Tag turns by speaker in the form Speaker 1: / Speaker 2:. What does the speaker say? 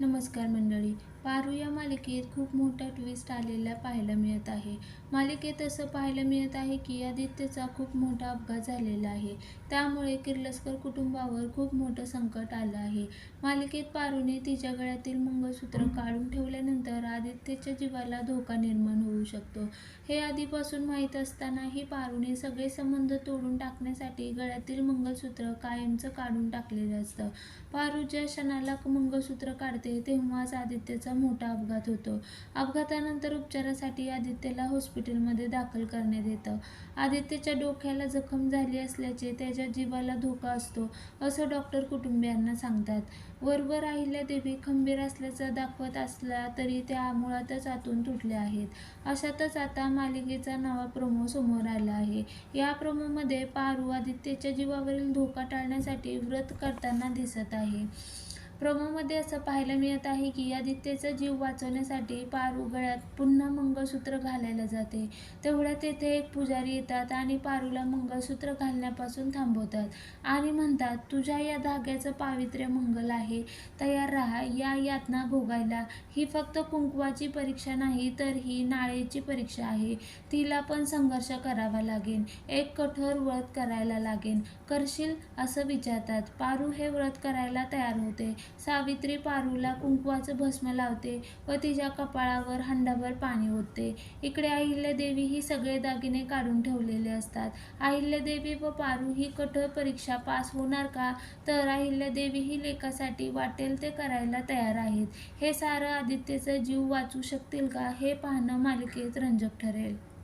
Speaker 1: नमस्कार मंडळी. पारू या मालिकेत खूप मोठा ट्विस्ट आलेला पाहायला मिळत आहे. मालिकेत असं पाहायला मिळत आहे की आदित्यचा खूप मोठा अपघात झालेला आहे. त्यामुळे किर्लस्कर कुटुंबावर खूप मोठं संकट आलं आहे. मालिकेत पारूने तिच्या गळ्यातील मंगळसूत्र काढून ठेवल्यानंतर आदित्यच्या जीवाला धोका निर्माण होऊ शकतो. हे आधीपासून माहीत असतानाही पारूने सगळे संबंध तोडून टाकण्यासाठी गळ्यातील मंगळसूत्र कायमचं काढून टाकलेलं असतं. पारू ज्या क्षणाला मंगळसूत्र काढते तेव्हाच आदित्यचा मोठा अपघात होतो. अपघातानंतर उपचारासाठी आदित्यला हॉस्पिटलमध्ये दाखल करण्यात येतं. आदित्यच्या डोक्याला जखम झाली असल्याचे त्याच्या जीवाला धोका असतो असं डॉक्टर कुटुंबियांना सांगतात. वरवर अहिल्यादेवी खंबीर असल्याचं दाखवत असला तरी त्या मुळातच आतून तुटल्या आहेत. अशातच आता मालिकेचा नवा प्रोमो समोर आला आहे. या प्रोमोमध्ये पारू आदित्यच्या जीवावरील धोका टाळण्यासाठी व्रत करताना दिसत आहे. प्रोमोमध्ये असं पाहायला मिळत आहे की आदित्यचा जीव वाचवण्यासाठी पारू गळ्यात पुन्हा मंगळसूत्र घालायला जाते. तेवढ्यात तेथे एक पुजारी येतात आणि पारूला मंगळसूत्र घालण्यापासून थांबवतात आणि म्हणतात तुझ्या या धाग्याचं पावित्र्य मंगल आहे. तयार राहा या यातना भोगायला. ही फक्त कुंकवाची परीक्षा नाही तर ही नाळेची परीक्षा आहे. तिला पण संघर्ष करावा लागेल. एक कठोर व्रत करायला लागेल. करशील? असं विचारतात. पारू हे व्रत करायला तयार होते. सावित्री पारूला कुंकवाचं भस्म लावते व तिच्या कपाळावर हंडाभर पाणी ओतते. इकडे अहिल्यादेवी ही सगळे दागिने काढून ठेवलेले असतात. अहिल्यादेवी व पारू ही कठोर परीक्षा पास होणार का? तर अहिल्यादेवी ही लेखासाठी वाटेल ते करायला तयार आहेत. हे सारं आदित्यचा जीव वाचू शकतील का? हे पाहणं मालिकेत रंजक ठरेल.